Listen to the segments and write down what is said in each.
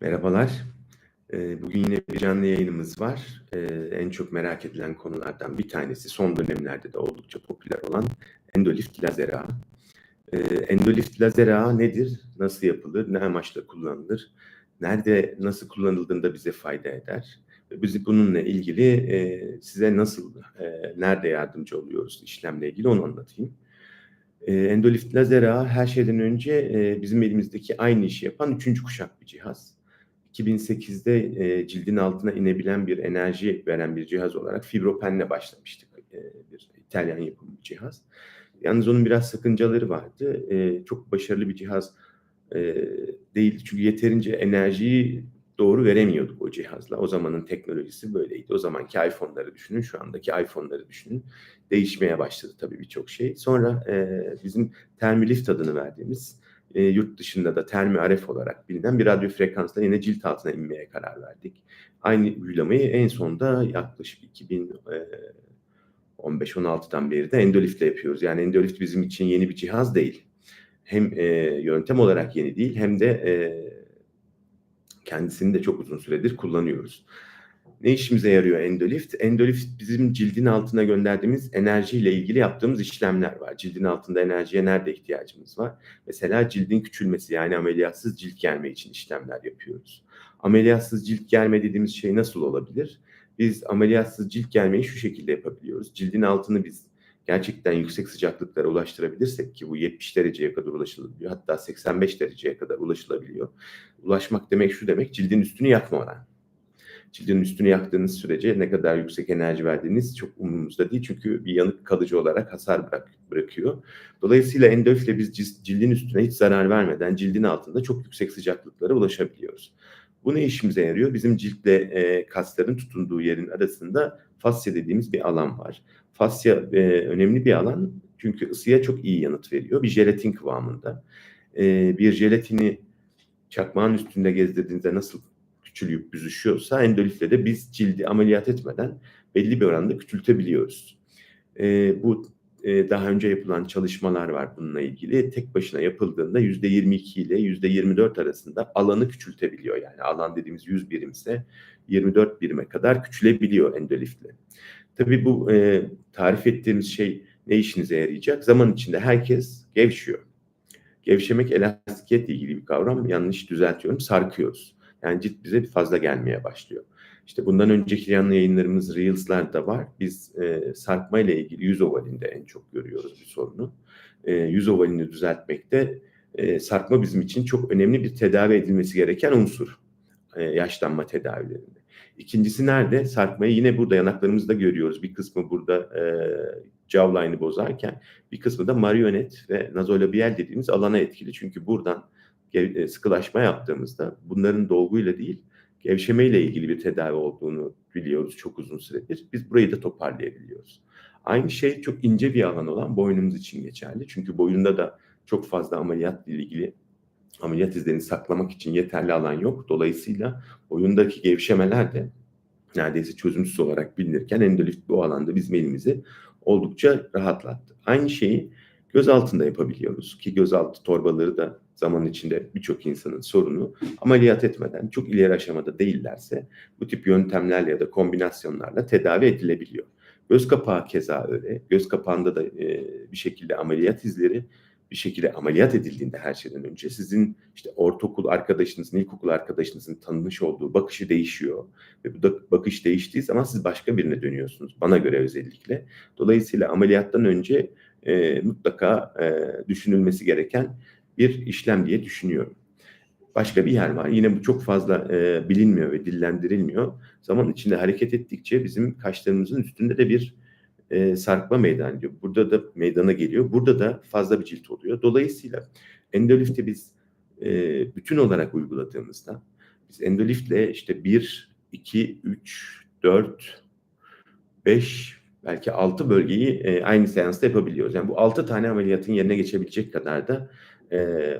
Merhabalar. Eee, bugün yine bir canlı yayınımız var. Eee, en çok merak edilen konulardan bir tanesi son dönemlerde de oldukça popüler olan endolift lazer ağı. Eee, endolift lazer ağı nedir? Nasıl yapılır? Ne amaçla kullanılır? Nerede nasıl kullanıldığında bize fayda eder? Biz bununla ilgili eee, size nasıl, eee, nerede yardımcı oluyoruz işlemle ilgili onu anlatayım. Endolift lazer ağı her şeyden önce eee, bizim elimizdeki aynı işi yapan üçüncü kuşak bir cihaz. 2008'de eee, cildin altına inebilen bir enerji veren bir cihaz olarak Fibropen'le başlamıştık. Eee, bir İtalyan yapımı bir cihaz. Yalnız onun biraz sakıncaları vardı. Eee, çok başarılı bir cihaz eee, değildi. Çünkü yeterince enerjiyi doğru veremiyorduk o cihazla. O zamanın teknolojisi böyleydi. O zamanki iPhone'ları düşünün, şu andaki iPhone'ları düşünün. Değişmeye başladı tabii birçok şey. Sonra eee, bizim Thermilift adını verdiğimiz e, yurt dışında da termi RF olarak bilinen bir radyo frekansla yine cilt altına inmeye karar verdik. Aynı uygulamayı en sonda yaklaşık 2015-16'dan beri de Endolift'le yapıyoruz. Yani Endolift bizim için yeni bir cihaz değil. Hem e, yöntem olarak yeni değil hem de e, kendisini de çok uzun süredir kullanıyoruz. Ne işimize yarıyor Endolift? Endolift bizim cildin altına gönderdiğimiz enerjiyle ilgili yaptığımız işlemler var. Cildin altında enerjiye nerede ihtiyacımız var? Mesela cildin küçülmesi yani ameliyatsız cilt germe için işlemler yapıyoruz. Ameliyatsız cilt germe dediğimiz şey nasıl olabilir? Biz ameliyatsız cilt germeyi şu şekilde yapabiliyoruz. Cildin altını biz gerçekten yüksek sıcaklıklara ulaştırabilirsek ki bu 70 dereceye kadar ulaşılabiliyor. Hatta 85 dereceye kadar ulaşılabiliyor. Ulaşmak demek şu demek cildin üstünü yakmadan cildin üstünü yaktığınız sürece ne kadar yüksek enerji verdiğiniz çok umurumuzda değil. Çünkü bir yanık kalıcı olarak hasar bırak, bırakıyor. Dolayısıyla endolifle biz cildin üstüne hiç zarar vermeden cildin altında çok yüksek sıcaklıklara ulaşabiliyoruz. Bu ne işimize yarıyor? Bizim ciltle e, kasların tutunduğu yerin arasında fasya dediğimiz bir alan var. Fasya e, önemli bir alan çünkü ısıya çok iyi yanıt veriyor. Bir jelatin kıvamında. E, bir jelatini çakmağın üstünde gezdirdiğinizde nasıl küçülüp büzüşüyorsa endolifle de biz cildi ameliyat etmeden belli bir oranda küçültebiliyoruz. E, bu e, daha önce yapılan çalışmalar var bununla ilgili. Tek başına yapıldığında %22 ile %24 arasında alanı küçültebiliyor. Yani alan dediğimiz 100 birimse 24 birime kadar küçülebiliyor endolifle. Tabii bu e, tarif ettiğimiz şey ne işinize yarayacak? Zaman içinde herkes gevşiyor. Gevşemek elastikiyetle ilgili bir kavram. Yanlış düzeltiyorum. Sarkıyoruz. Yani cilt bize fazla gelmeye başlıyor. İşte bundan önceki canlı yayınlarımız Reels'lar var. Biz e, sarkma ile ilgili yüz ovalinde en çok görüyoruz bir sorunu. E, yüz ovalini düzeltmekte e, sarkma bizim için çok önemli bir tedavi edilmesi gereken unsur. E, yaşlanma tedavilerinde. İkincisi nerede? Sarkmayı yine burada yanaklarımızda görüyoruz. Bir kısmı burada e, jawline'ı bozarken bir kısmı da marionet ve nazolabial dediğimiz alana etkili. Çünkü buradan sıkılaşma yaptığımızda bunların dolguyla değil gevşemeyle ilgili bir tedavi olduğunu biliyoruz çok uzun süredir. Biz burayı da toparlayabiliyoruz. Aynı şey çok ince bir alan olan boynumuz için geçerli. Çünkü boyunda da çok fazla ameliyat ilgili ameliyat izlerini saklamak için yeterli alan yok. Dolayısıyla boyundaki gevşemeler de neredeyse çözümsüz olarak bilinirken endolift bu alanda bizim elimizi oldukça rahatlattı. Aynı şeyi göz altında yapabiliyoruz ki gözaltı torbaları da zaman içinde birçok insanın sorunu ameliyat etmeden çok ileri aşamada değillerse bu tip yöntemlerle ya da kombinasyonlarla tedavi edilebiliyor. Göz kapağı keza öyle. Göz kapağında da e, bir şekilde ameliyat izleri bir şekilde ameliyat edildiğinde her şeyden önce sizin işte ortaokul arkadaşınızın, ilkokul arkadaşınızın tanımış olduğu bakışı değişiyor. Ve bu da bakış değiştiği zaman siz başka birine dönüyorsunuz. Bana göre özellikle. Dolayısıyla ameliyattan önce e, mutlaka e, düşünülmesi gereken bir işlem diye düşünüyorum. Başka bir yer var. Yine bu çok fazla e, bilinmiyor ve dillendirilmiyor. Zaman içinde hareket ettikçe bizim kaşlarımızın üstünde de bir e, sarkma meydana geliyor. Burada da meydana geliyor. Burada da fazla bir cilt oluyor. Dolayısıyla endolifte biz e, bütün olarak uyguladığımızda biz endoliftle işte 1, 2, 3, 4, 5 belki 6 bölgeyi e, aynı seansta yapabiliyoruz. Yani bu 6 tane ameliyatın yerine geçebilecek kadar da e,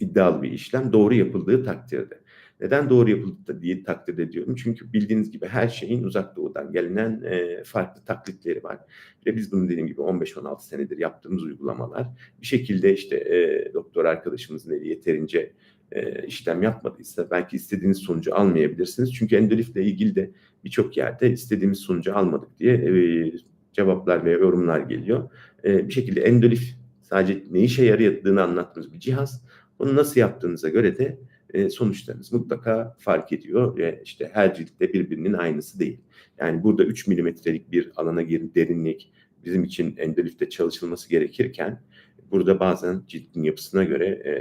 iddialı bir işlem doğru yapıldığı takdirde. Neden doğru yapıldı da diye takdir ediyorum. Çünkü bildiğiniz gibi her şeyin uzak doğudan gelinen e, farklı taklitleri var. Ve biz bunu dediğim gibi 15-16 senedir yaptığımız uygulamalar bir şekilde işte e, doktor arkadaşımızın eli yeterince e, işlem yapmadıysa belki istediğiniz sonucu almayabilirsiniz. Çünkü endolifle ilgili de birçok yerde istediğimiz sonucu almadık diye e, cevaplar ve yorumlar geliyor. E, bir şekilde endolif sadece ne işe yaradığını anlattığımız bir cihaz. Bunu nasıl yaptığınıza göre de e, sonuçlarınız mutlaka fark ediyor ve işte her ciltte birbirinin aynısı değil. Yani burada 3 milimetrelik bir alana girin derinlik bizim için endolifte çalışılması gerekirken burada bazen cildin yapısına göre e,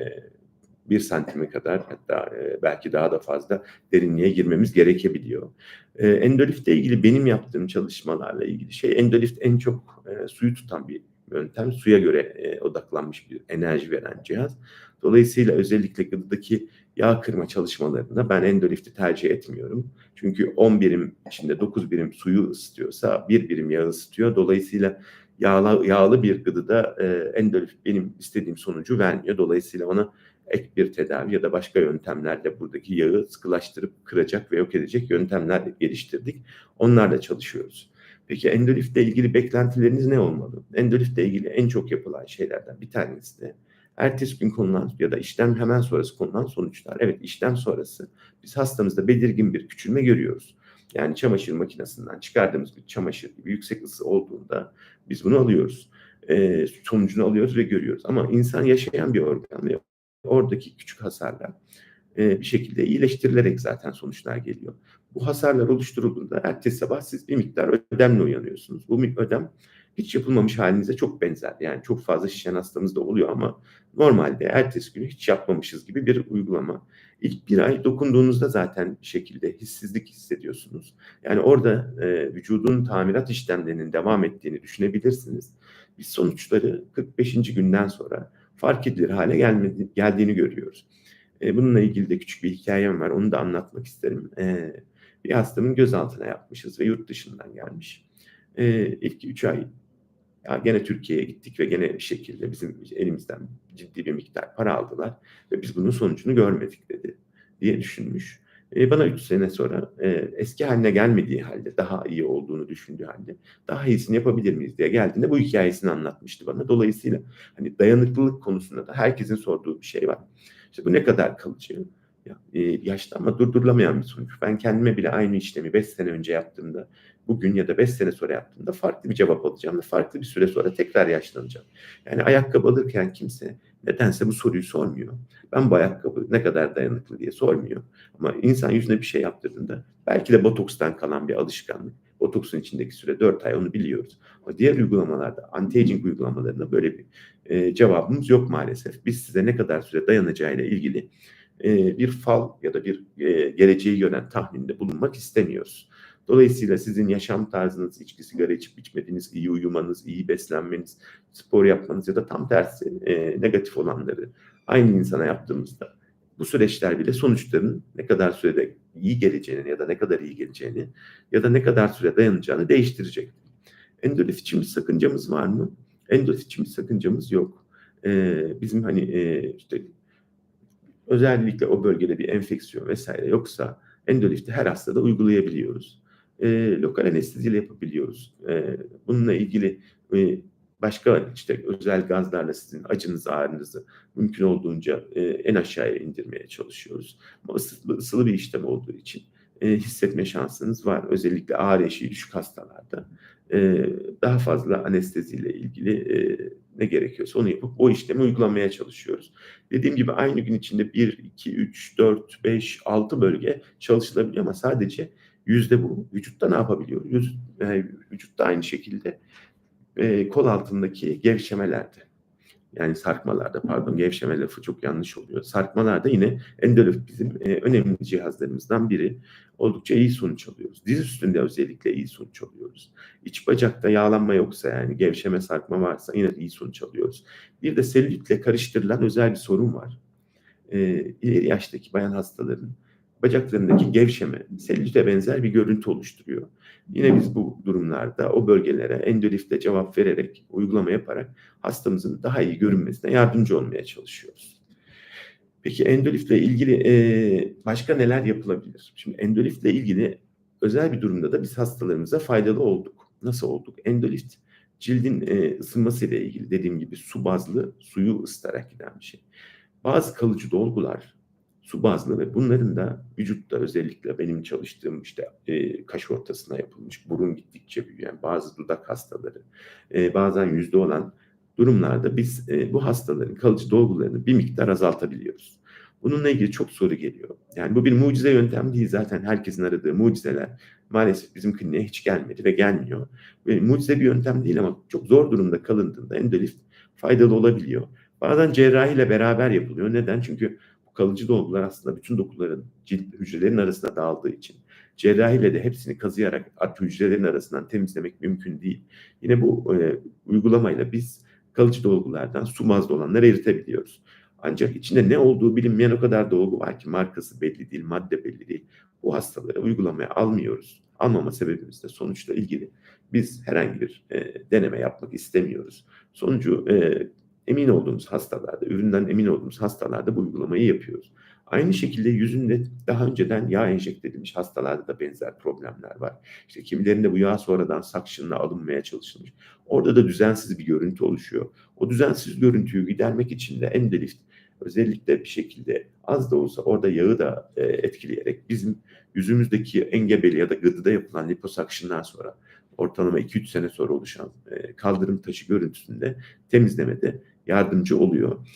bir santime kadar hatta e, belki daha da fazla derinliğe girmemiz gerekebiliyor. E, endolifte ilgili benim yaptığım çalışmalarla ilgili şey endolift en çok e, suyu tutan bir yöntem. Suya göre e, odaklanmış bir enerji veren cihaz. Dolayısıyla özellikle gıdadaki yağ kırma çalışmalarında ben endolifti tercih etmiyorum. Çünkü 10 birim içinde 9 birim suyu ısıtıyorsa 1 birim yağ ısıtıyor. Dolayısıyla yağlı, yağlı bir gıdıda e, endolif benim istediğim sonucu vermiyor. Dolayısıyla ona ek bir tedavi ya da başka yöntemlerle buradaki yağı sıkılaştırıp kıracak ve yok edecek yöntemler geliştirdik. Onlarla çalışıyoruz. Peki endolifle ilgili beklentileriniz ne olmalı? Endolifle ilgili en çok yapılan şeylerden bir tanesi de ertesi gün konulan ya da işlem hemen sonrası konulan sonuçlar. Evet işlem sonrası biz hastamızda belirgin bir küçülme görüyoruz. Yani çamaşır makinesinden çıkardığımız bir çamaşır gibi yüksek ısı olduğunda biz bunu alıyoruz. E, sonucunu alıyoruz ve görüyoruz. Ama insan yaşayan bir organ ve oradaki küçük hasarlar e, bir şekilde iyileştirilerek zaten sonuçlar geliyor. Bu hasarlar oluşturulduğunda ertesi sabah siz bir miktar ödemle uyanıyorsunuz. Bu ödem hiç yapılmamış halinize çok benzer. Yani çok fazla şişen hastamız da oluyor ama normalde ertesi günü hiç yapmamışız gibi bir uygulama. İlk bir ay dokunduğunuzda zaten bir şekilde hissizlik hissediyorsunuz. Yani orada e, vücudun tamirat işlemlerinin devam ettiğini düşünebilirsiniz. Biz sonuçları 45. günden sonra fark edilir hale gelmedi, geldiğini görüyoruz. E, bununla ilgili de küçük bir hikayem var. Onu da anlatmak isterim. E, bir hastamın gözaltına yapmışız ve yurt dışından gelmiş. E, ilk 3 ay ya gene Türkiye'ye gittik ve gene şekilde bizim elimizden ciddi bir miktar para aldılar ve biz bunun sonucunu görmedik dedi diye düşünmüş. E, bana 3 sene sonra e, eski haline gelmediği halde daha iyi olduğunu düşündüğü halde daha iyisini yapabilir miyiz diye geldiğinde bu hikayesini anlatmıştı bana. Dolayısıyla hani dayanıklılık konusunda da herkesin sorduğu bir şey var. İşte bu ne kadar kalıcı? E, yaşlı ama durdurulamayan bir sonuç. Ben kendime bile aynı işlemi 5 sene önce yaptığımda bugün ya da 5 sene sonra yaptığımda farklı bir cevap alacağım ve farklı bir süre sonra tekrar yaşlanacağım. Yani ayakkabı alırken kimse nedense bu soruyu sormuyor. Ben bu ayakkabı ne kadar dayanıklı diye sormuyor. Ama insan yüzüne bir şey yaptırdığında belki de botokstan kalan bir alışkanlık. Botoksun içindeki süre 4 ay onu biliyoruz. Ama diğer uygulamalarda, anti-aging uygulamalarında böyle bir e, cevabımız yok maalesef. Biz size ne kadar süre dayanacağıyla ilgili e, bir fal ya da bir e, geleceği gören tahminde bulunmak istemiyoruz. Dolayısıyla sizin yaşam tarzınız, içki sigara içip içmediğiniz, iyi uyumanız, iyi beslenmeniz, spor yapmanız ya da tam tersi e, negatif olanları aynı insana yaptığımızda bu süreçler bile sonuçların ne kadar sürede iyi geleceğini ya da ne kadar iyi geleceğini ya da ne kadar süre dayanacağını değiştirecek. Endolif için bir sakıncamız var mı? Endolif için bir sakıncamız yok. Ee, bizim hani e, işte özellikle o bölgede bir enfeksiyon vesaire yoksa endolifti her hastada uygulayabiliyoruz e, lokal anesteziyle yapabiliyoruz. E, bununla ilgili e, başka işte özel gazlarla sizin acınızı, ağrınızı mümkün olduğunca e, en aşağıya indirmeye çalışıyoruz. Ama ısılı, ısılı bir işlem olduğu için e, hissetme şansınız var. Özellikle ağır eşiği düşük hastalarda e, daha fazla anesteziyle ilgili e, ne gerekiyorsa onu yapıp o işlemi uygulamaya çalışıyoruz. Dediğim gibi aynı gün içinde 1, 2, 3, 4, 5, 6 bölge çalışılabiliyor ama sadece Yüzde bu. Vücutta ne yapabiliyor? Yüz, yani vücutta aynı şekilde e, kol altındaki gevşemelerde yani sarkmalarda pardon gevşeme lafı çok yanlış oluyor. Sarkmalarda yine endolif bizim e, önemli cihazlarımızdan biri. Oldukça iyi sonuç alıyoruz. Diz üstünde özellikle iyi sonuç alıyoruz. İç bacakta yağlanma yoksa yani gevşeme sarkma varsa yine iyi sonuç alıyoruz. Bir de selülitle karıştırılan özel bir sorun var. E, ileri yaştaki bayan hastaların bacaklarındaki gevşeme selülite benzer bir görüntü oluşturuyor. Yine biz bu durumlarda o bölgelere endolifle cevap vererek, uygulama yaparak hastamızın daha iyi görünmesine yardımcı olmaya çalışıyoruz. Peki endolifle ilgili eee, başka neler yapılabilir? Şimdi endolifle ilgili özel bir durumda da biz hastalarımıza faydalı olduk. Nasıl olduk? Endolift cildin eee, ısınmasıyla ilgili dediğim gibi su bazlı suyu ısıtarak giden bir şey. Bazı kalıcı dolgular su bazlı ve bunların da vücutta özellikle benim çalıştığım işte eee, kaş ortasına yapılmış, burun gittikçe büyüyen bazı dudak hastaları, eee, bazen yüzde olan durumlarda biz eee, bu hastaların kalıcı dolgularını bir miktar azaltabiliyoruz. Bununla ilgili çok soru geliyor. Yani bu bir mucize yöntem değil zaten herkesin aradığı mucizeler maalesef bizim kliniğe hiç gelmedi ve gelmiyor. Ve mucize bir yöntem değil ama çok zor durumda kalındığında endolift faydalı olabiliyor. Bazen cerrahiyle beraber yapılıyor. Neden? Çünkü kalıcı dolgular aslında bütün dokuların cilt hücrelerin arasında dağıldığı için cerrahiyle de hepsini kazıyarak artık hücrelerin arasından temizlemek mümkün değil. Yine bu e, uygulamayla biz kalıcı dolgulardan su mazlı olanları eritebiliyoruz. Ancak içinde ne olduğu bilinmeyen o kadar dolgu var ki markası belli değil, madde belli değil. Bu hastaları uygulamaya almıyoruz. Almama sebebimiz de sonuçla ilgili. Biz herhangi bir e, deneme yapmak istemiyoruz. Sonucu e, emin olduğumuz hastalarda, üründen emin olduğumuz hastalarda bu uygulamayı yapıyoruz. Aynı şekilde yüzünde daha önceden yağ enjekte edilmiş hastalarda da benzer problemler var. İşte kimilerinde bu yağ sonradan sakşınla alınmaya çalışılmış. Orada da düzensiz bir görüntü oluşuyor. O düzensiz görüntüyü gidermek için de endolift özellikle bir şekilde az da olsa orada yağı da e, etkileyerek bizim yüzümüzdeki engebeli ya da gıdıda yapılan liposuction'dan sonra ortalama 2-3 sene sonra oluşan e, kaldırım taşı görüntüsünde temizlemede yardımcı oluyor.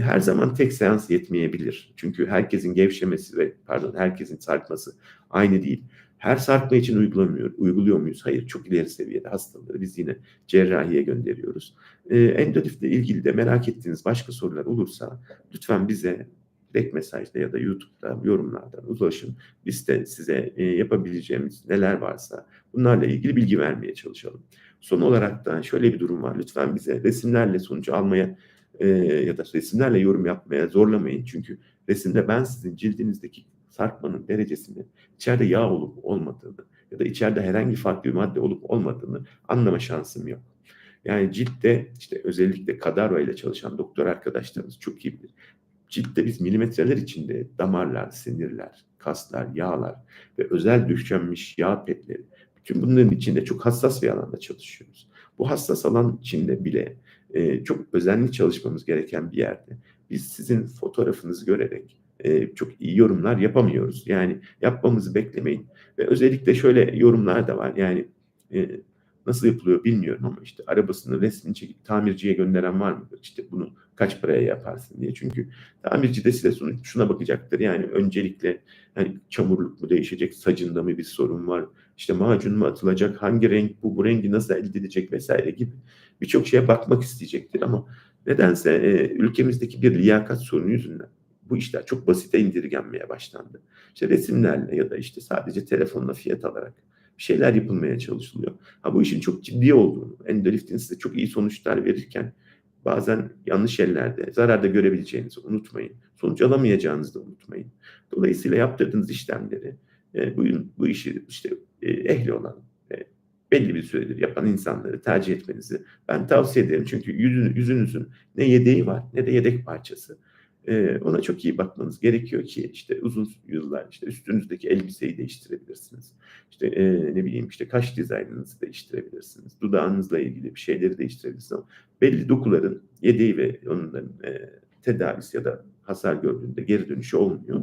Her zaman tek seans yetmeyebilir. Çünkü herkesin gevşemesi ve pardon herkesin sarkması aynı değil. Her sarkma için uygulamıyor, uyguluyor muyuz? Hayır, çok ileri seviyede hastaları biz yine cerrahiye gönderiyoruz. E, endolifle ilgili de merak ettiğiniz başka sorular olursa lütfen bize direkt mesajda ya da YouTube'da yorumlardan ulaşın. Biz de size e, yapabileceğimiz neler varsa bunlarla ilgili bilgi vermeye çalışalım. Son olarak da şöyle bir durum var. Lütfen bize resimlerle sonucu almaya e, ya da resimlerle yorum yapmaya zorlamayın. Çünkü resimde ben sizin cildinizdeki sarkmanın derecesini, içeride yağ olup olmadığını ya da içeride herhangi farklı bir madde olup olmadığını anlama şansım yok. Yani ciltte işte özellikle kadavra ile çalışan doktor arkadaşlarımız çok iyi bilir. Ciltte biz milimetreler içinde damarlar, sinirler, kaslar, yağlar ve özel döşenmiş yağ petleri bütün bunların içinde çok hassas bir alanda çalışıyoruz. Bu hassas alan içinde bile e, çok özenli çalışmamız gereken bir yerde biz sizin fotoğrafınızı görerek e, çok iyi yorumlar yapamıyoruz. Yani yapmamızı beklemeyin. Ve özellikle şöyle yorumlar da var. Yani e, nasıl yapılıyor bilmiyorum ama işte arabasını resmini çekip tamirciye gönderen var mıdır? İşte bunu kaç paraya yaparsın diye. Çünkü tamirci de size şuna bakacaktır. Yani öncelikle hani çamurluk mu değişecek, sacında mı bir sorun var, işte macun mu atılacak, hangi renk bu, bu rengi nasıl elde edecek vesaire gibi birçok şeye bakmak isteyecektir ama nedense e, ülkemizdeki bir liyakat sorunu yüzünden bu işler çok basite indirgenmeye başlandı. İşte resimlerle ya da işte sadece telefonla fiyat alarak bir şeyler yapılmaya çalışılıyor. Ha bu işin çok ciddi olduğunu, endoliftin size çok iyi sonuçlar verirken bazen yanlış yerlerde zarar da görebileceğinizi unutmayın. Sonuç alamayacağınızı da unutmayın. Dolayısıyla yaptırdığınız işlemleri e, bu, bu işi işte e, ehli olan e, belli bir süredir yapan insanları tercih etmenizi ben tavsiye ederim. Çünkü yüzün, yüzünüzün ne yedeği var ne de yedek parçası. E, ona çok iyi bakmanız gerekiyor ki işte uzun yıllar işte üstünüzdeki elbiseyi değiştirebilirsiniz. İşte e, ne bileyim işte kaş dizaynınızı değiştirebilirsiniz. Dudağınızla ilgili bir şeyleri değiştirebilirsiniz belli dokuların yedeği ve onların e, tedavisi ya da hasar gördüğünde geri dönüşü olmuyor.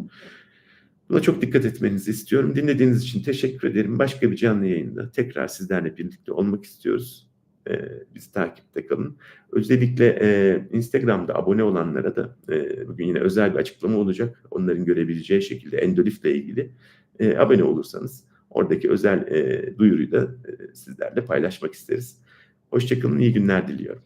Buna çok dikkat etmenizi istiyorum. Dinlediğiniz için teşekkür ederim. Başka bir canlı yayında tekrar sizlerle birlikte olmak istiyoruz. Ee, bizi takipte kalın. Özellikle e, Instagram'da abone olanlara da e, bugün yine özel bir açıklama olacak. Onların görebileceği şekilde Endolif ile ilgili e, abone olursanız oradaki özel e, duyuruyu da e, sizlerle paylaşmak isteriz. Hoşçakalın, iyi günler diliyorum.